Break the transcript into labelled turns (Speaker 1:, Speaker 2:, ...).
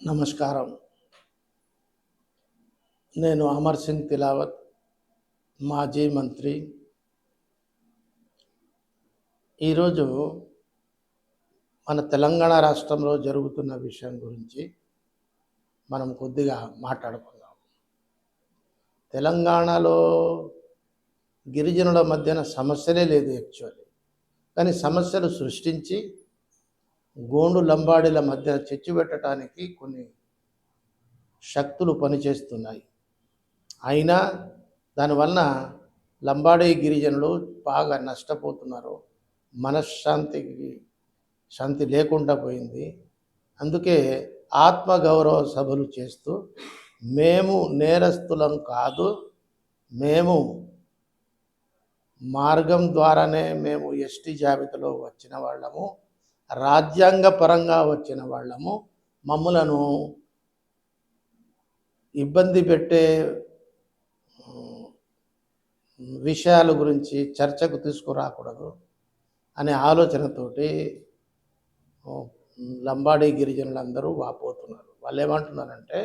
Speaker 1: నమస్కారం. నేను అమర్ సింగ్ తిలావత్ మాజీ మంత్రి. ఈరోజు మన తెలంగాణ రాష్ట్రంలో జరుగుతున్న విషయం గురించి మనం కొద్దిగా మాట్లాడుకుందాం. తెలంగాణలో గిరిజనుల మధ్యన సమస్యలే లేదు యాక్చువల్లీ కానీ సమస్యలు సృష్టించి గోండు లంబాడీల మధ్య చెచ్చి పెట్టడానికి కొన్ని శక్తులు పనిచేస్తున్నాయి. అయినా దానివలన లంబాడీ గిరిజనులు బాగా నష్టపోతున్నారు. మనశ్శాంతికి శాంతి లేకుండా పోయింది. అందుకే ఆత్మగౌరవ సభలు చేస్తూ మేము నేరస్తులం కాదు మేము మార్గం ద్వారానే మేము ఎస్టీ జాబితాలో వచ్చిన వాళ్ళము. రాజ్యాంగ పరంగా వచ్చిన వాళ్ళము మమ్ములను ఇబ్బంది పెట్టే విషయాల గురించి చర్చకు తీసుకురాకూడదు అనే ఆలోచనతోటి లంబాడీ గిరిజనులందరూ వాపోతున్నారు. వాళ్ళు ఏమంటున్నారంటే